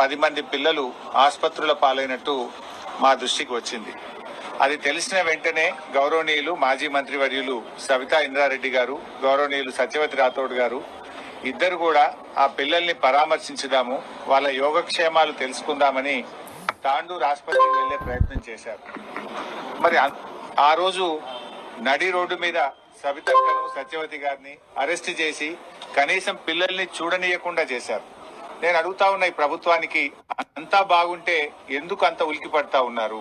పది మంది పిల్లలు ఆసుపత్రుల పాలైనట్టు మా దృష్టికి వచ్చింది. అది తెలిసిన వెంటనే గౌరవనీయులు మాజీ మంత్రివర్యులు సవితా ఇంద్రారెడ్డి గారు గౌరవనీయులు సత్యవతి రాథోడ్ గారు ఇద్దరు కూడా ఆ పిల్లల్ని పరామర్శించుదాము వాళ్ళ యోగక్షేమాలు తెలుసుకుందామని తాండూరు ఆసుపత్రికి వెళ్ళే ప్రయత్నం చేశారు. మరి ఆ రోజు నడి రోడ్డు మీద సవితక్కను సత్యవతి గారిని అరెస్ట్ చేసి కనీసం పిల్లల్ని చూడనీయకుండా చేశారు. నేను అడుగుతా ఉన్న ఈ ప్రభుత్వానికి అంతా బాగుంటే ఎందుకు అంత ఉలికి పడతా ఉన్నారు?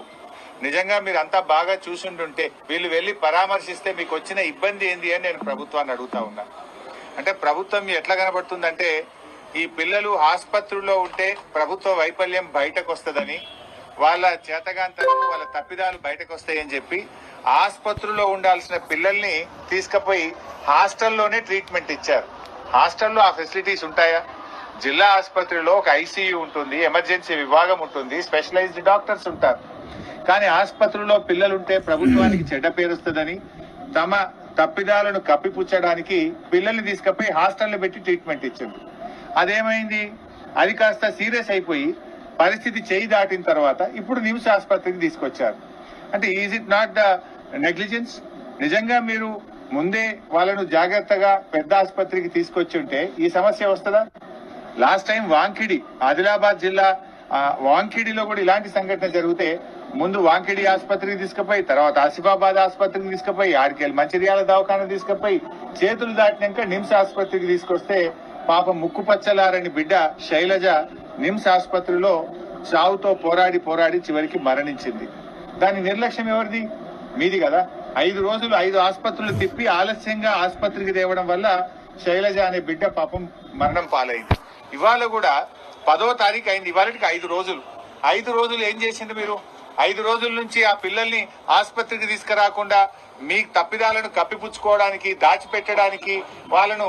నిజంగా మీరు అంతా బాగా చూసుంటుంటే వీళ్ళు వెళ్ళి పరామర్శిస్తే మీకు వచ్చిన ఇబ్బంది ఏంది అని నేను ప్రభుత్వాన్ని అడుగుతా ఉన్నా. అంటే ప్రభుత్వం ఎట్లా కనబడుతుందంటే ఈ పిల్లలు ఆసుపత్రుల్లో ఉంటే ప్రభుత్వ వైఫల్యం బయటకు వస్తుందని వాళ్ళ చేతగాంతలు వాళ్ళ తప్పిదాలు బయటకు వస్తాయని చెప్పి ఆసుపత్రుల్లో ఉండాల్సిన పిల్లల్ని తీసుకుపోయి హాస్టల్లోనే ట్రీట్మెంట్ ఇచ్చారు. హాస్టల్లో ఆ ఫెసిలిటీస్ ఉంటాయా? జిల్లా ఆసుపత్రిలో ఒక ఐసీయూ ఉంటుంది ఎమర్జెన్సీ విభాగం ఉంటుంది స్పెషలైజ్డ్ డాక్టర్స్ ఉంటారు. కానీ ఆసుపత్రిలో పిల్లలుంటే ప్రభుత్వానికి చెడ్డ పేరుస్తుందని తమ తప్పిదాలను కప్పిపుచ్చడానికి పిల్లల్ని తీసుకుపోయి హాస్టల్లో పెట్టి ట్రీట్మెంట్ ఇచ్చింది. అదేమైంది? అది కాస్త సీరియస్ అయిపోయి పరిస్థితి చేయి దాటిన తర్వాత ఇప్పుడు నిమ్స్ ఆసుపత్రికి తీసుకొచ్చారు. అంటే is it not the negligence? నిజంగా మీరు ముందే వాళ్ళను జాగ్రత్తగా పెద్ద ఆసుపత్రికి తీసుకొచ్చి ఉంటే ఈ సమస్య వస్తుందా? లాస్ట్ టైం వాంకిడి ఆదిలాబాద్ జిల్లా వాంకిడిలో కూడా ఇలాంటి సంఘటన జరిగితే ముందు వాంకిడి ఆసుపత్రికి తీసుకుపోయి తర్వాత ఆసిఫాబాద్ ఆసుపత్రికి తీసుకుపోయి ఆడికెళ్ళి మంచిర్యాల దవాఖాన తీసుకుపోయి చేతులు దాటినాక నిమ్స్ ఆసుపత్రికి తీసుకొస్తే పాప ముక్కు పచ్చలారని బిడ్డ శైలజ నిమ్స్ ఆసుపత్రిలో చావుతో పోరాడి పోరాడి చివరికి మరణించింది. దాని నిర్లక్ష్యం ఎవరిది? మీది కదా. ఐదు రోజులు ఐదు ఆసుపత్రులు తిప్పి ఆలస్యంగా ఆసుపత్రికి తేవడం వల్ల శైలజ అనే బిడ్డ పాపం మరణం పాలైంది. ఇవాళ కూడా పదో తారీఖు అయింది. ఇవాళకి ఐదు రోజులు. ఐదు రోజులు ఏం చేసింది మీరు? ఐదు రోజుల నుంచి ఆ పిల్లల్ని ఆసుపత్రికి తీసుకురాకుండా మీ తప్పిదాలను కప్పిపుచ్చుకోవడానికి దాచిపెట్టడానికి వాళ్ళను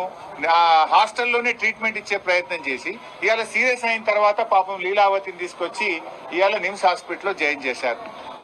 హాస్టల్లోనే ట్రీట్మెంట్ ఇచ్చే ప్రయత్నం చేసి ఇవాళ సీరియస్ అయిన తర్వాత పాపం లీలావతిని తీసుకొచ్చి ఇవాళ నిమ్స్ హాస్పిటల్లో జాయిన్ చేశారు.